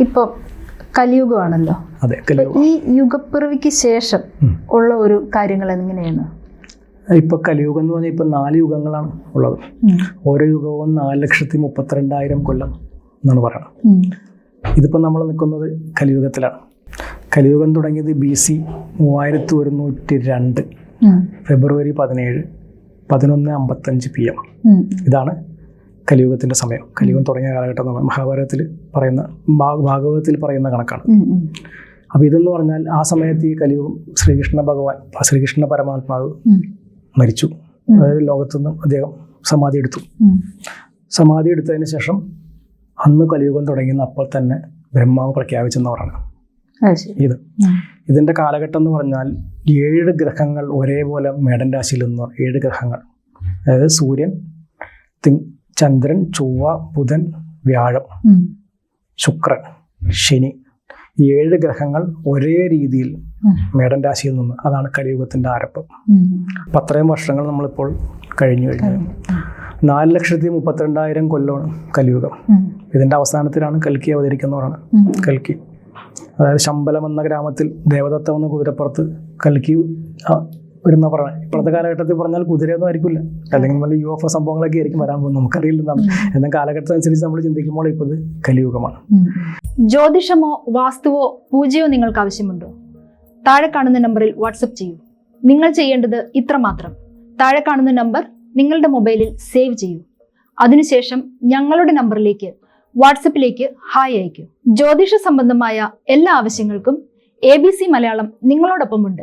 ഇപ്പൊ കലിയുഗമാണല്ലോ. അതെ ഈ യുഗപ്പിറവിക്ക് ശേഷം ഉള്ള ഒരു കാര്യങ്ങൾ എങ്ങനെയാണ്? ഇപ്പൊ കലിയുഗം എന്ന് പറഞ്ഞാൽ ഇപ്പൊ നാല് യുഗങ്ങളാണ് ഉള്ളത്. ഓരോ യുഗവും നാല് ലക്ഷത്തി മുപ്പത്തിരണ്ടായിരം കൊല്ലം എന്നാണ് പറയുന്നത്. ഇതിപ്പോ നമ്മൾ നിൽക്കുന്നത് കലിയുഗത്തിലാണ്. കലിയുഗം തുടങ്ങിയത് ബി സി മൂവായിരത്തി ഒരുന്നൂറ്റി രണ്ട് ഫെബ്രുവരി പതിനേഴ് പതിനൊന്ന് അമ്പത്തഞ്ച് പി എം. ഇതാണ് കലിയുഗത്തിന്റെ സമയം കലിയുഗം തുടങ്ങിയ കാലഘട്ടം എന്ന് മഹാഭാരതത്തിൽ പറയുന്ന ഭാഗവതത്തിൽ പറയുന്ന കണക്കാണ്. അപ്പോൾ ഇതെന്ന് പറഞ്ഞാൽ ആ സമയത്ത് ഈ കലിയുഗം ശ്രീകൃഷ്ണ ഭഗവാൻ ശ്രീകൃഷ്ണ പരമാത്മാവ് മരിച്ചു. അതായത് ലോകത്തുനിന്നും അദ്ദേഹം സമാധി എടുത്തു. സമാധി എടുത്തതിന് ശേഷം അന്ന് കലിയുഗം തുടങ്ങിയെന്ന് അപ്പോൾ തന്നെ ബ്രഹ്മാവ് പ്രഖ്യാപിച്ചെന്ന് പറഞ്ഞു ഇത്. ഇതിന്റെ കാലഘട്ടം എന്ന് പറഞ്ഞാൽ ഏഴ് ഗ്രഹങ്ങൾ ഒരേപോലെ മേടൻ രാശിയിൽ നിന്ന് ഏഴ് ഗ്രഹങ്ങൾ. അതായത് സൂര്യൻ തിങ് ചന്ദ്രൻ ചൊവ്വ ബുധൻ വ്യാഴം ശുക്രൻ ശനി ഈ ഏഴ് ഗ്രഹങ്ങൾ ഒരേ രീതിയിൽ മേടൻ രാശിയിൽ നിന്ന് അതാണ് കലിയുഗത്തിന്റെ ആരംഭം. അപ്പം അത്രയും വർഷങ്ങൾ നമ്മളിപ്പോൾ കഴിഞ്ഞു കഴിഞ്ഞു. നാല് ലക്ഷത്തി മുപ്പത്തിരണ്ടായിരം കൊല്ലമാണ് കലിയുഗം. ഇതിന്റെ അവസാനത്തിലാണ് കൽക്കി അവതരിക്കുന്നവരാണ് കൽക്കി. അതായത് ശമ്പലം എന്ന ഗ്രാമത്തിൽ ദേവദത്തം എന്ന കുതിരപ്പുറത്ത് കൽക്കി വരുന്ന പറഞ്ഞത് ഇപ്പോഴത്തെ കാലഘട്ടത്തിൽ പറഞ്ഞാൽ കുതിരയൊന്നും ആയിരിക്കില്ല. അല്ലെങ്കിൽ വല്ല യു എഫ് സംഭവങ്ങളൊക്കെ ആയിരിക്കും വരാൻ പോകുന്നത്. നമുക്കറിയില്ല എന്നാൽ കാലഘട്ടം കാലഘട്ടത്തിനനുസരിച്ച് നമ്മൾ ചിന്തിക്കുമ്പോൾ ഇപ്പോൾ ഇത് കലിയുഗമാണ്. ജ്യോതിഷമോ വാസ്തുവോ പൂജയോ നിങ്ങൾക്ക് ആവശ്യമുണ്ടോ? താഴെ കാണുന്ന നമ്പറിൽ വാട്സപ്പ് ചെയ്യൂ. നിങ്ങൾ ചെയ്യേണ്ടത് ഇത്രമാത്രം താഴെ കാണുന്ന നമ്പർ നിങ്ങളുടെ മൊബൈലിൽ സേവ് ചെയ്യൂ. അതിനുശേഷം ഞങ്ങളുടെ നമ്പറിലേക്ക് വാട്സപ്പിലേക്ക് ഹായ് അയക്കൂ ജ്യോതിഷ സംബന്ധമായ എല്ലാ ആവശ്യങ്ങൾക്കും എ ബി സി മലയാളം നിങ്ങളോടൊപ്പമുണ്ട്.